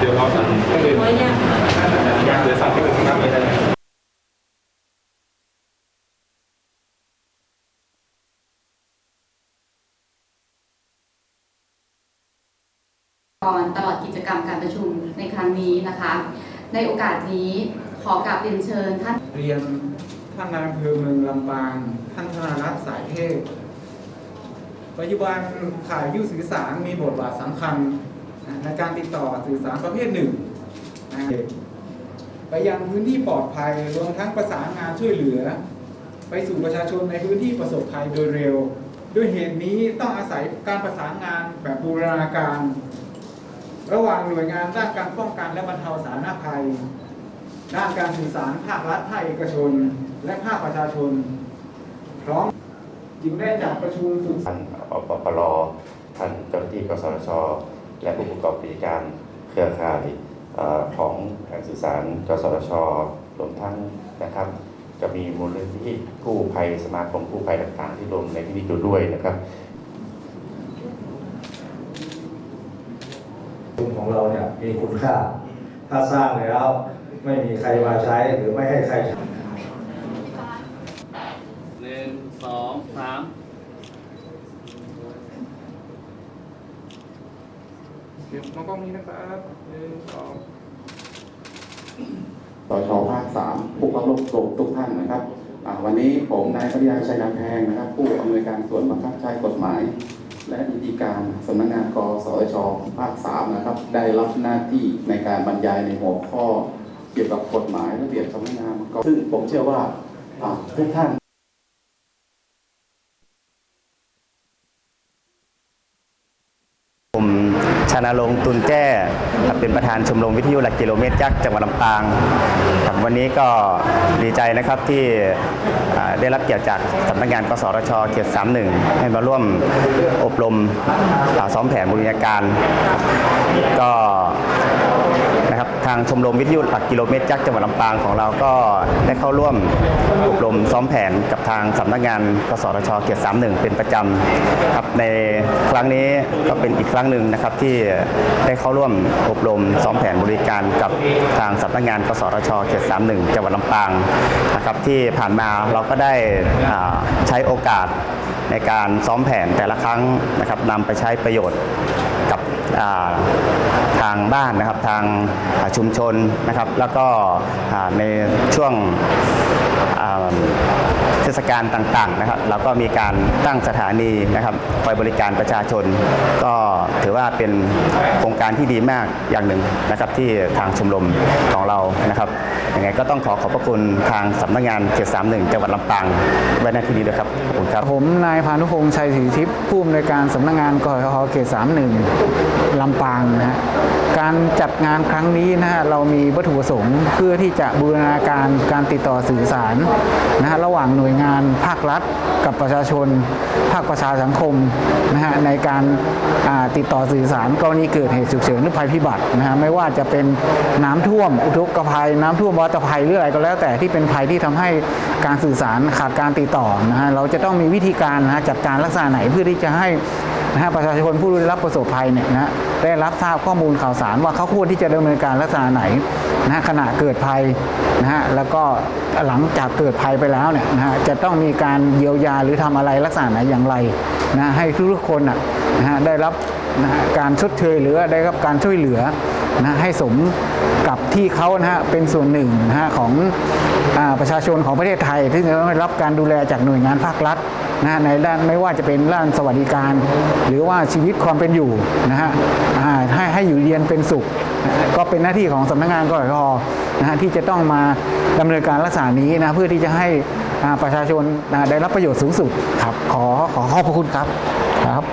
เดี๋ยวเราสั่งเครื่องดื่มไว้ยังยังเดี๋ยวสั่งเครื่องดื่มน้ำไม่ได้ก่อนตลอดกิจกรรมการประชุมในครั้งนี้นะคะ ในโอกาสนี้ขอกราบเรียนเชิญท่านเรียนท่านนายอำเภอเมืองลำปาง ท่านธนารัตน์สายเทพปัจจุบันข่ายยุ่สื่อสารมีบทบาทสำคัญ ในการติดต่อสื่อสารประเภทหนึ่งไปยังพื้นที่ปลอดภัยรวมทั้งประสานงานช่วยเหลือ ไปสู่ประชาชนในพื้นที่ประสบภัยโดยเร็ว ด้วยเหตุนี้ต้องอาศัยการประสานงานแบบบูรณาการ ระหว่างหน่วยงานด้านการป้องกันและบรรเทาสาธารณภัย ด้านการสื่อสารภาครัฐภาคเอกชน และภาคประชาชน พร้อมจึงได้จัดประชุมสุดท่านอปปลท่านเจ้าหน้าที่กสช และผู้ประกอบกิจการเครือข่ายอของการสื่อสารกสทชรวมทั้งนะครับ จะมีมูลนิธิกู้ภัยสมาคมกู้ภัยต่างๆ ที่ลงในที่นี้ด้วยนะครับชุมของเราเนี่ยมีคุณค่า ถ้าสร้างแล้วไม่มีใครมาใช้หรือไม่ให้ใครใช้ หนึ่งสองสาม เดี๋ยวมองกล้องนี้นะครับหนึ่งสองสชภาคสามผู้เข้าร่วมโครงทุกท่านนะครับอ่าวันนี้ผมนายปริยาชัยนาแพงนะครับ ผู้อำนวยการส่วนบังคับใช้กฎหมาย และนิติการสำนักงานกสชภาคสามนะครับ ได้รับหน้าที่ในการบรรยายในหัวข้อ เกี่ยวกับกฎหมายระเบียบสำนักงานกซึ่งผมเชื่อว่าอ่าทุกท่านผมานาลงตุนแจ้เป็นประธานชมรมวิทยุหลักกิโลเมตรยักษ์จังหวัดลำปางครับวันนี้ก็ดีใจนะครับที่ได้รับเกียรติจากสำนักงานกสทชเขต31 ให้มาร่วมอบรมซ้อมแผนบริหาการ ก็ นะครับทางชมรมวิทยุหลักกิโลเมตรยักษ์จังหวัดลำปางของเราก็ได้เข้าร่วมอบรมซ้อมแผนกับทางสำนักงานกสทชเขต31 เป็นประจำครับในครั้งนี้ก็เป็นอีกครั้งหนึ่งนะครับที่ได้เข้าร่วมอบรมซ้อมแผนบริการกับทางสำนักงานกสทชเขต31 จังหวัดลำปางนะครับที่ผ่านมาเราก็ได้ใช้โอกาสในการซ้อมแผนแต่ละครั้งนะครับนำไปใช้ประโยชน์กับ ทางบ้านนะครับทางชุมชนนะครับ แล้วก็ในช่วงเทศกาลต่างๆนะครับ เราก็มีการตั้งสถานีนะครับคอยบริการประชาชน ก็ถือว่าเป็นโครงการที่ดีมากอย่างหนึ่งนะครับที่ทางชมรมของเรานะครับ ยังไงก็ต้องขอขอบพระคุณทางสำนักงานเขต31 จังหวัดลำปางไว้ในที่นี้ด้วยครับขอบคุณครับ ผมนายพานุพงษ์ชัยศรีทิพย์ผู้อำนวยการสำนักงานกสทเขต31ลำปางนะฮะการจัดงานครั้งนี้นะฮะเรามีวัตถุประสงค์เพื่อที่จะบูรณาการการติดต่อสื่อสารนะฮะระหว่างหน่วยงานภาครัฐ กับประชาชน ภาคประชาสังคมนะฮะในการาติดต่อสื่อสารกรณีเกิดเหตุฉุกเฉินหรือภัยพิบัตินะฮะไม่ว่าจะเป็นน้ำท่วมอุทกภัยน้ำท่วมวัตภัยหรืออะไรก็แล้ว แต่ที่เป็นภัยที่ทำให้การสื่อสารขาดการติดต่อนะฮะเราจะต้องมีวิธีการนะฮะจัดการลักษณะไหนเพื่อที่จะให้นะฮะประชาชนผู้ได้รับประสบภัยเนี่ยนะได้รับทราบข้อมูลข่าวสารว่าเขาควรที่จะดำเนินการลักษณะไหนนะฮะขณะเกิดภัยนะฮะแล้วก็หลังจากเกิดภัยไปแล้วเนี่ยนะฮะจะต้องมีการเยียวยาหรือทำอะไรลักษณะไหนอย่างไรนะให้ทุกๆคนน่ะนะฮะได้รับนะฮะการชดเชยหรือได้รับการช่วยเหลือ นะให้สมกับที่เขานะฮะเป็นส่วนหนึ่งนะฮะของอประชาชนของประเทศไทย ที่จะต้องได้รับการดูแลจากหน่วยงานภาครัฐนะฮะในด้านไม่ว่าจะเป็นด้านสวัสดิการ หรือว่าชีวิตความเป็นอยู่นะฮะให้ให้อยู่เรียนเป็นสุข ก็เป็นหน้าที่ของสำนักงานกสทนะฮะที่จะต้องมาดำเนินการลักษณะนี้นะเพื่อที่จะให้ประชาชนได้รับประโยชน์สูงสุดครับขอขอขอบพระคุณครับครับ